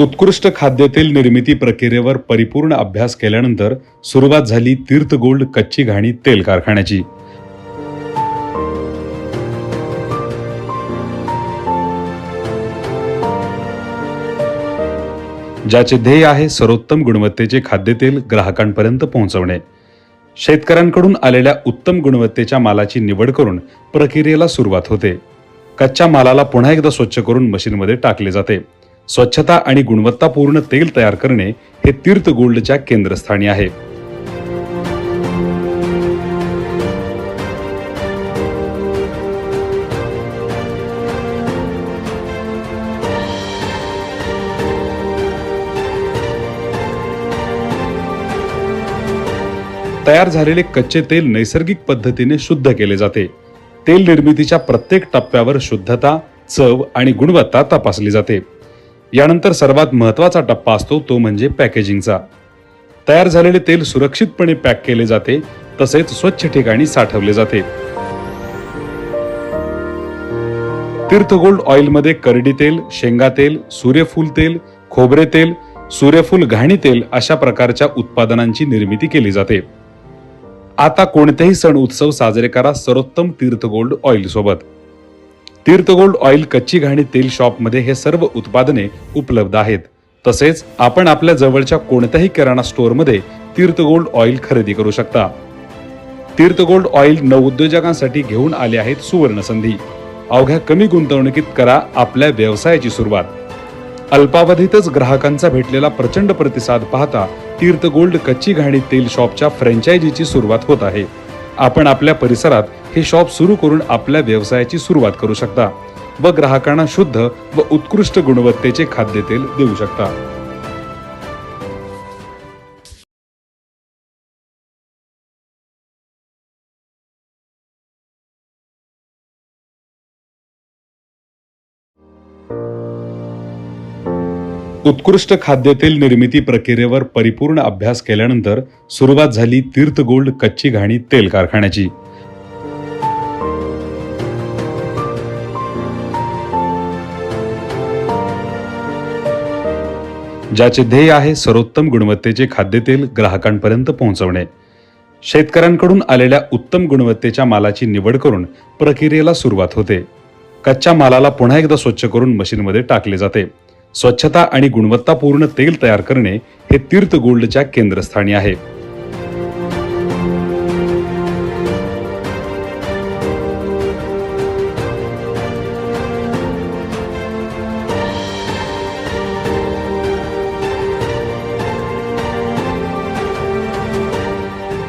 उत्कृष्ट खाद्यतेल निर्मिती प्रक्रियेवर परिपूर्ण अभ्यास केल्यानंतर सुरुवात झाली तीर्थ गोल्ड कच्ची घाणी तेल कारखान्याची. ज्याचे ध्येय आहे सर्वोत्तम गुणवत्तेचे खाद्यतेल ग्राहकांपर्यंत पोहोचवणे. शेतकऱ्यांकडून आलेल्या उत्तम गुणवत्तेच्या मालाची निवड करून प्रक्रियेला सुरुवात होते. कच्च्या मालाला पुन्हा एकदा स्वच्छ करून मशीनमध्ये टाकले जाते. स्वच्छता आणि गुणवत्तापूर्ण तेल तयार करणे हे तीर्थ गोल्डच्या केंद्रस्थानी आहे. तयार झालेले कच्चे तेल नैसर्गिक पद्धतीने शुद्ध केले जाते. तेल निर्मितीच्या प्रत्येक टप्प्यावर शुद्धता चव आणि गुणवत्ता तपासली जाते. यानंतर सर्वात महत्त्वाचा टप्पा असतो तो म्हणजे पॅकेजिंगचा. तयार झालेले तेल सुरक्षितपणे पॅक केले जाते तसेच स्वच्छ ठिकाणी साठवले जाते. तीर्थ गोल्ड ऑइलमध्ये करडी तेल शेंगा तेल सूर्यफूल तेल खोबरे तेल सूर्यफूल घाणी तेल अशा प्रकारच्या उत्पादनांची निर्मिती केली जाते. आता कोणतेही सण उत्सव साजरे करा सर्वोत्तम तीर्थ गोल्ड ऑइल सोबत तीर्थगोल्ड ऑइल कच्ची घाणी तेल शॉपमध्ये हे सर्व उत्पादने उपलब्ध आहेत. तसेच आपण आपल्या जवळच्या कोणत्याही किराणा स्टोअरमध्ये तीर्थगोल्ड ऑइल खरेदी करू शकता. तीर्थगोल्ड ऑइल नवउद्योजकांसाठी घेऊन आले आहेत सुवर्ण संधी अवघ्या कमी गुंतवणुकीत करा आपल्या व्यवसायाची सुरुवात. अल्पावधीतच ग्राहकांचा भेटलेला प्रचंड प्रतिसाद पाहता तीर्थगोल्ड कच्ची घाणी तेल शॉपच्या फ्रँचायझीची सुरुवात होत आहे. आपण आपल्या परिसरात हे शॉप सुरू करून आपल्या व्यवसायाची सुरुवात करू शकता व ग्राहकांना शुद्ध व उत्कृष्ट गुणवत्तेचे खाद्यतेल देऊ शकता. उत्कृष्ट खाद्यतेल निर्मिती प्रक्रियेवर परिपूर्ण अभ्यास केल्यानंतर सुरुवात झाली तीर्थ गोल्ड कच्ची घाणी तेल कारखान्याची. ज्याचे ध्येय आहे सर्वोत्तम गुणवत्तेचे खाद्यतेल ग्राहकांपर्यंत पोहोचवणे. शेतकऱ्यांकडून आलेल्या उत्तम गुणवत्तेच्या मालाची निवड करून प्रक्रियेला सुरुवात होते. कच्च्या मालाला पुन्हा एकदा स्वच्छ करून मशीनमध्ये टाकले जाते. स्वच्छता आणि गुणवत्तापूर्ण तेल तयार करणे हे तीर्थ गोल्डच्या केंद्रस्थानी आहे.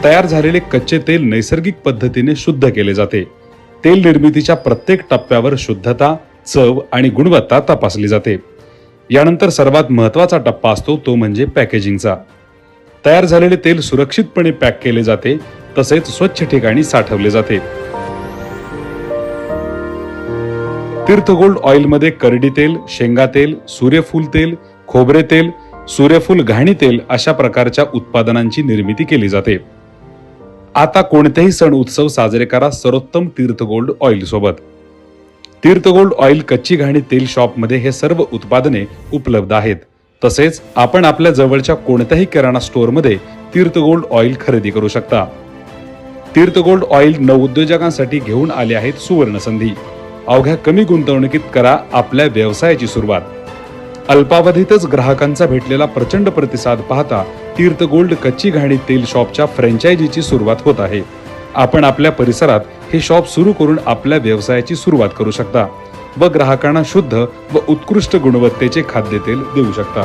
तयार झालेले कच्चे तेल नैसर्गिक पद्धतीने शुद्ध केले जाते. तेल निर्मितीच्या प्रत्येक टप्प्यावर शुद्धता चव आणि गुणवत्ता तपासली जाते. यानंतर सर्वात महत्त्वाचा टप्पा असतो तो म्हणजे पॅकेजिंगचा. तयार झालेले तेल सुरक्षितपणे पॅक केले जाते तसेच स्वच्छ ठिकाणी साठवले जाते. तीर्थ गोल्ड ऑइलमध्ये करडी तेल शेंगा तेल सूर्यफूल तेल खोबरे तेल सूर्यफूल घाणी तेल अशा प्रकारच्या उत्पादनांची निर्मिती केली जाते. आता कोणतेही सण उत्सव साजरे करा सर्वोत्तम तीर्थ गोल्ड ऑइल सोबत तीर्थ गोल्ड ऑइल कच्ची घाणी तेल शॉपमध्ये हे सर्व उत्पादने उपलब्ध आहेत. तसेच आपण आपल्या जवळच्या कोणत्याही किराणा स्टोअरमध्ये तीर्थगोल्ड तीर्थ गोल्ड ऑइल खरेदी करू शकता. तीर्थ गोल्ड ऑइल नवउद्योजकांसाठी घेऊन आले आहेत सुवर्ण संधी अवघ्या कमी गुंतवणुकीत करा आपल्या व्यवसायाची सुरुवात. अल्पावधीतच ग्राहकांचा भेटलेला प्रचंड प्रतिसाद पाहता तीर्थ गोल्ड कच्ची घाणी तेल शॉपच्या फ्रँचायझीची सुरुवात होत आहे. आपण आपल्या परिसरात हे शॉप सुरू करून आपल्या व्यवसायाची सुरुवात करू शकता व ग्राहकांना शुद्ध व उत्कृष्ट गुणवत्तेचे खाद्यतेल देऊ शकता.